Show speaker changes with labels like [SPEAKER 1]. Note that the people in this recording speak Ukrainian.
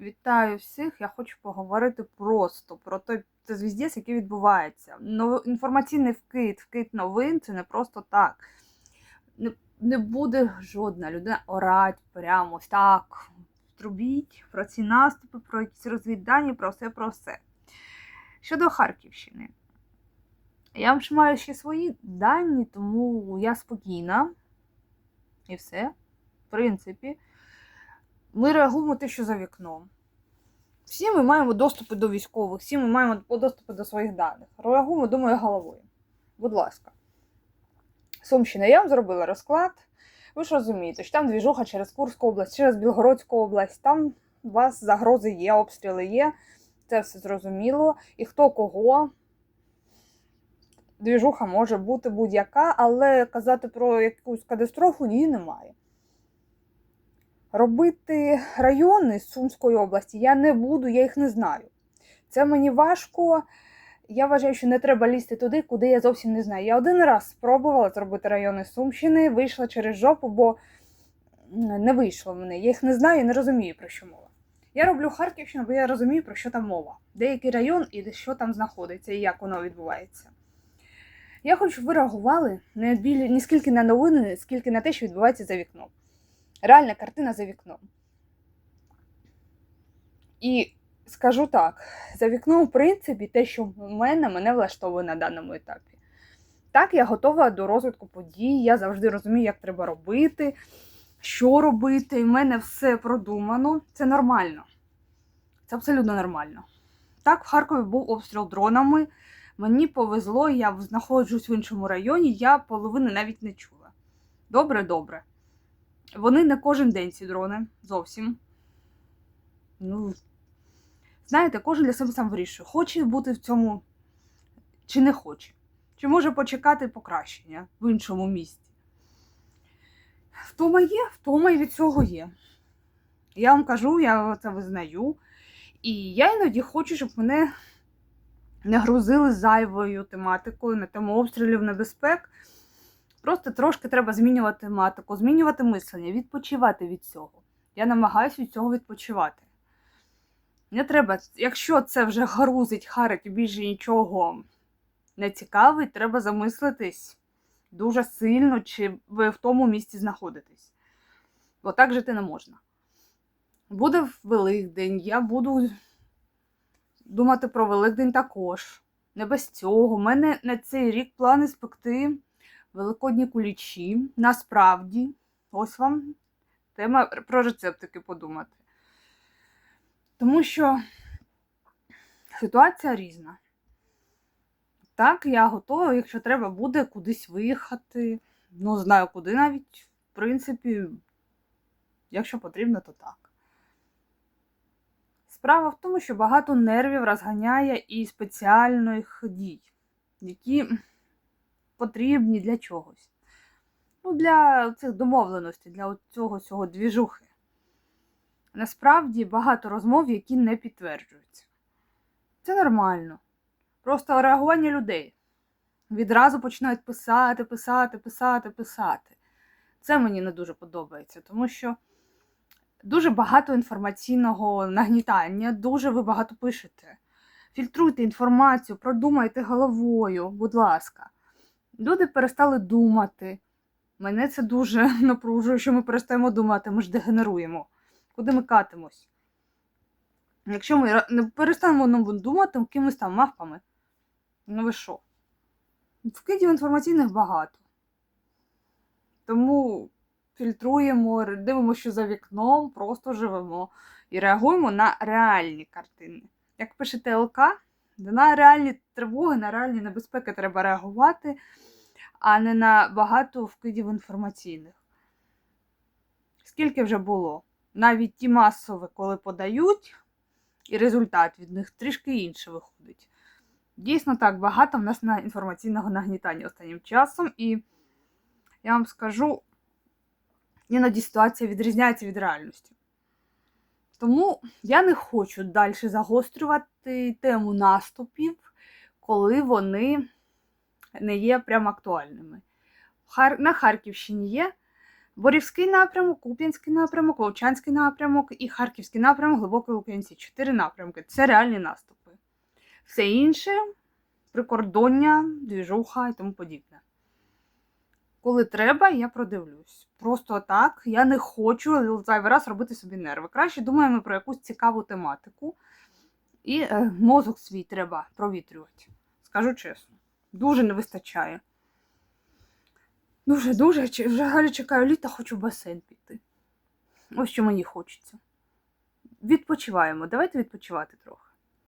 [SPEAKER 1] Вітаю всіх! Я хочу поговорити просто про той той звіздець, який відбувається. Нов... Інформаційний вкид, вкид новин це не просто так. Не, не буде жодна людина орать прямо так. Трубіть про ці наступи, про якісь розвіддані, про все, про все. Щодо Харківщини, я вам маю ще свої дані, тому я спокійна. І все. В принципі ми реагуємо те, що за вікном. Всі ми маємо доступи до військових, всі ми маємо доступи до своїх даних. Реагуємо, думаю, головою. Будь ласка. Сумщина, я вам зробила розклад. Ви ж розумієте, що там двіжуха через Курську область, через Білгородську область, там у вас загрози є, обстріли є. Це все зрозуміло. І хто кого. Двіжуха може бути будь-яка, але казати про якусь катастрофу її немає. Робити райони Сумської області я не буду, я їх не знаю. Це мені важко. Я вважаю, що не треба лізти туди, куди я зовсім не знаю. Я один раз спробувала зробити райони Сумщини, вийшла через жопу, бо не вийшло в мене. Я їх не знаю не розумію, про що мова. Я роблю Харківщину, бо я розумію, про що там мова. Деякий район і що там знаходиться, і як воно відбувається. Я хочу, щоб ви реагували не скільки на новини, скільки на те, що відбувається за вікном реальна картина за вікном. І скажу так: за вікном, в принципі, те, що в мене, мене влаштовує на даному етапі. Так, я готова до розвитку подій, я завжди розумію, як треба робити, що робити. І в мене все продумано. Це нормально. Це абсолютно нормально. Так, в Харкові був обстріл дронами. Мені повезло, я знаходжусь в іншому районі, я половини навіть не чула. Добре, добре. Вони не кожен день ці дрони зовсім. Ну, знаєте, кожен для себе сам вирішує, хоче бути в цьому чи не хоче. Чи може почекати покращення в іншому місці. Втома є, втома і від цього є. Я вам кажу, я це визнаю. І я іноді хочу, щоб мене не грузили зайвою тематикою на тему обстрілів небезпек. Просто трошки треба змінювати тематику, змінювати мислення, відпочивати від цього. Я намагаюся від цього відпочивати. Не треба, якщо це вже грузить, харить і більше нічого не цікавить, треба замислитись дуже сильно, чи ви в тому місці знаходитесь. Бо так жити не можна. Буде Великдень, я буду думати про Великдень також. Не без цього. У мене на цей рік плани спекти великодні кулічі. Насправді, ось вам тема про рецептики подумати. Тому що ситуація різна. Так, я готова, якщо треба буде кудись виїхати. Ну, знаю куди навіть, в принципі, якщо потрібно, то так. Справа в тому, що багато нервів розганяє і спеціальних дій, які потрібні для чогось. Ну, Для цих домовленостей, для цього цього двіжухи. Насправді багато розмов, які не підтверджуються. Це нормально. Просто реагування людей. Відразу починають писати, писати, писати, писати. Це мені не дуже подобається, тому що дуже багато інформаційного нагнітання, дуже ви багато пишете. Фільтруйте інформацію, продумайте головою, будь ласка. Люди перестали думати. Мене це дуже напружує, що ми перестаємо думати, ми ж дегенеруємо. Куди ми катимось? Якщо ми не перестанемо думати якимись там мавпами, ну ви що? Вкидів інформаційних багато. Тому фільтруємо, дивимося, що за вікном, просто живемо і реагуємо на реальні картини. Як пишете ЛК, на реальні тривоги, на реальні небезпеки треба реагувати, а не на багато вкидів інформаційних. Скільки вже було? Навіть ті масові, коли подають, і результат від них трішки інше виходить. Дійсно так, багато в нас на інформаційного нагнітання останнім часом, і я вам скажу, іноді ситуація відрізняється від реальності. Тому я не хочу далі загострювати тему наступів, коли вони не є прям актуальними. На Харківщині є, Борівський напрямок, Куп'янський напрямок, Вовчанський напрямок і Харківський напрямок, глибокі Лук'янці. Чотири напрямки. Це реальні наступи. Все інше прикордоння, двіжуха і тому подібне. Коли треба, я продивлюсь. Просто так, я не хочу зайвий раз робити собі нерви. Краще думаємо про якусь цікаву тематику. І е, мозок свій треба провітрювати. Скажу чесно. Дуже не вистачає. Дуже, дуже чи- взагалі чекаю літа, хочу в басейн піти. Ось що мені хочеться. Відпочиваємо. Давайте відпочивати трохи.